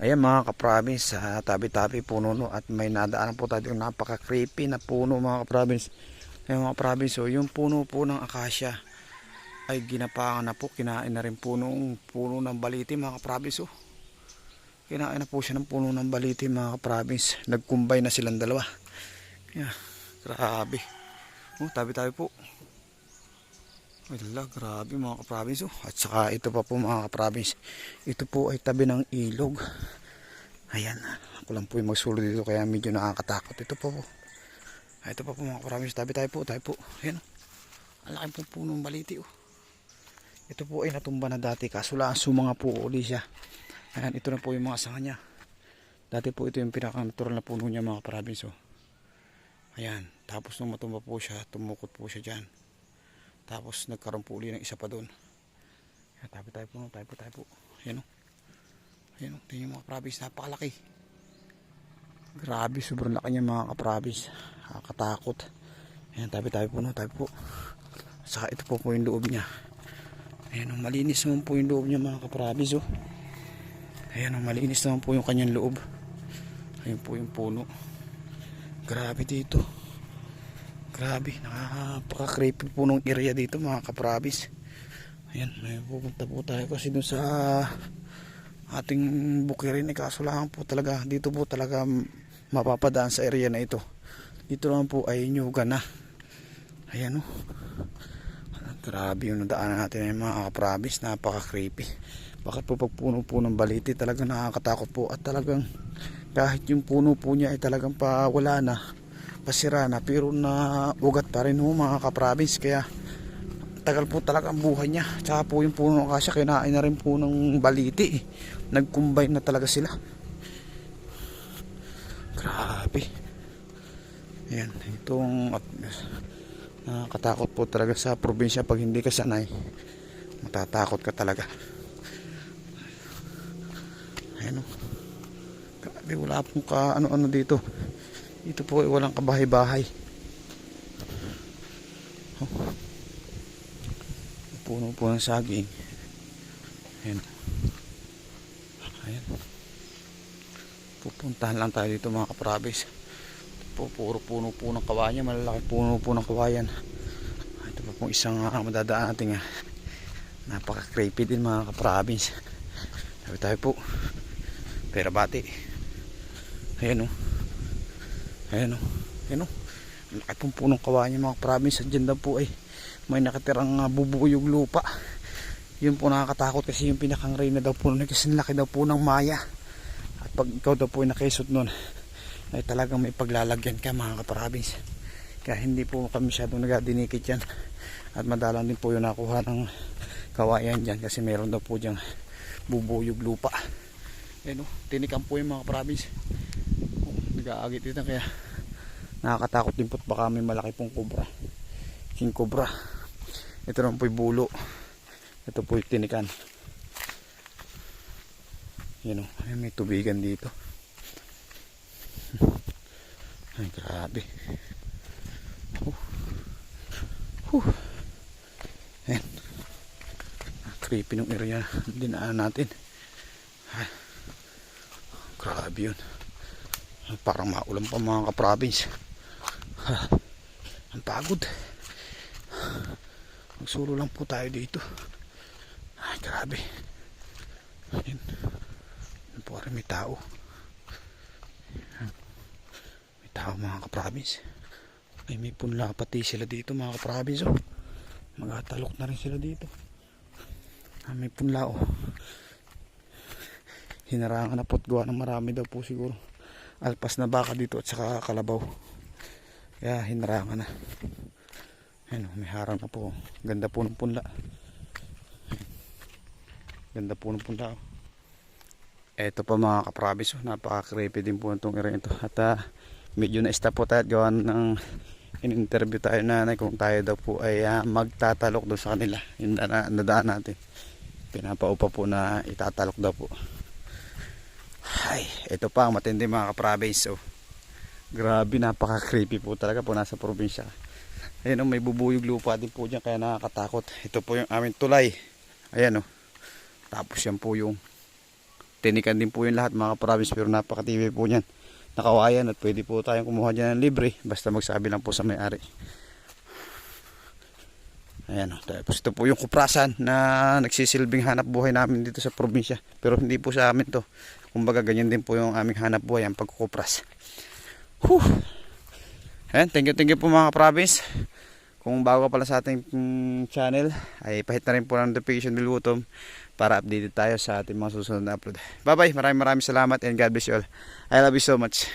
Ayan mga kaprovince, sa tabi-tabi puno no at may nadaanan po tayo napaka-creepy na puno mga kaprovince. Ayan mga kaprovince, so yung puno po ng akasya ay ginapangan na po, kinain na rin puno, puno ng baliti mga kaprovince. Oh. Kinain na po siya ng puno ng baliti mga kaprovince. Nagkumbay na silang dalawa. Kaya, grabe. Oh, tabi-tabi po. Wala, grabe mga kaprovince. Oh. At saka ito pa po mga kaprovince. Ito po ay tabi ng ilog. Ayan. Ako lang po yung magsulo dito kaya medyo nakakatakot. Ito po po. Ay, ito pa po mga kaprovince. Tabi tayo po. Tayo po. Ayan. Oh. Ang laki pong punong baliti. Oh. Ito po ay natumba na dati. Kaso lang sumanga po uli siya. Ayan. Ito na po yung mga sanga niya. Dati po ito yung pinaka-natural na puno niya mga kaprovince. Oh. Ayan. Tapos nung matumba po siya, tumukot po siya dyan. Tapos nagkaroon po uli ng isa pa doon. Ayan, tayo po tayo po, tayo po tayo po. Ayan o. Ayan o, yung mga province, napakalaki. Grabe, sobrang laki niya mga kaprovince. Nakakatakot. Ayan, tayo tayo po no, tayo po. Saka ito po po yung loob niya. Ayan o, malinis naman po yung loob niya mga kaprovince o. Ayan o, malinis naman po yung kanyang loob. Ayan po yung puno. Grabe dito. Grabe, nakapaka-creepy po nung area dito mga kaprabis. Ayan, may pupunta po tayo kasi dun sa ating bukirin. Eh, kaso lang po talaga, dito po talaga mapapadaan sa area na ito. Dito lang po ay nyuga na. Ayan o. Grabe yung nadaanan natin ay mga kaprabis. Napaka-creepy. Bakit po pag puno po ng baliti talagang nakakatakot po at talagang kahit yung puno po niya ay talagang pa wala na pasira na. Pero na ugat pa rin ho mga kaprovince. Kaya tagal po talaga ang buhay niya. Tsaka po yung puno ng kasya kinain na rin po ng baliti eh. nagkumbay na talaga sila. Grabe. Yan itong at, nakakatakot po talaga sa probinsya pag hindi ka sanay. Matatakot ka talaga. Ayan o grabe wala pong ka ano ano dito ito po ay walang kabahay-bahay. Oh. Puno po ng saging. Ayan. Ayan. Pupuntahan lang tayo dito mga kaprabis. Po, puro puno po ng kawayan. Malalaki puno po ng kawayan. Ito pa pong isang uh, madadaan natin. Uh, Napaka-creepy din mga kaprabis. Sabi tayo po. Pero bati. Ayan o. Oh. Ayan o. Ayan o. Laki pong punong kawayan mga province. Diyan daw po ay may nakatirang uh, bubuyog lupa. Yun po nakakatakot kasi yung pinakang na daw po. Kasi laki daw po ng maya. At pag ikaw daw po ay nakisot nun ay talagang may paglalagyan ka mga kaprovince. Kaya hindi po kami masyadong nagadinikit yan. At madalang din po yung nakuha ng kawayan dyan kasi meron daw po dyan bubuyog lupa. Ayan o. Tinikan po yung mga province nag-aagit dito kaya. Nakakatakot din po at baka may malaki pong kubra. King kubra. Ito naman po yung bulo. Ito po yung tinikan. Yun o. May tubigan dito. Ay grabe. Uh. Uh. ayan. Creepy nung area. Dinaan natin. Ay. grabe yun parang maulan pa mga kaprovince. Ang pagod. Magsulo lang po tayo dito. Ay grabe. Yun yun po rin may tao. May tao mga kaprovince. Ay may punla pati sila dito mga kaprovince oh. magatalok na rin sila dito. Ah, may punla oh. Hinarangan na po gawa ng marami daw po siguro alpas na baka dito at saka kalabaw. Kaya hinarangan na. Ayun may harang na po. Ganda po ng punla. Ganda po ng punla eto pa mga kaprabis oh, napaka creepy din po itong area ito at uh, medyo na stop po tayo at ng in-interview tayo nanay kung tayo daw po ay uh, magtatalok doon sa kanila. Yung na, nadaan natin. Pinapaupa po na itatalok daw po ay, ito pa ang matindi mga ka-province. Oh. Grabe, napaka-creepy po talaga po nasa probinsya. Ayan oh, may bubuyog lupa din po dyan kaya nakakatakot. Ito po yung aming tulay. Ayan oh. Tapos yan po yung tinikan din po yung lahat mga province pero napakatibay po niyan. Nakawayan at pwede po tayong kumuha dyan ng libre basta magsabi lang po sa may-ari. Ayan, oh. tapos ito po yung kuprasan na nagsisilbing hanap buhay namin dito sa probinsya. Pero hindi po sa amin to. Kumbaga ganyan din po yung aming hanap buhay, ang pagkukupras. Whew. Ayan, thank you, thank you po mga province. Kung bago pala sa ating mm, channel, ay pahit na rin po ng notification bell button para updated tayo sa ating mga susunod na upload. Bye bye, maraming maraming salamat and God bless you all. I love you so much.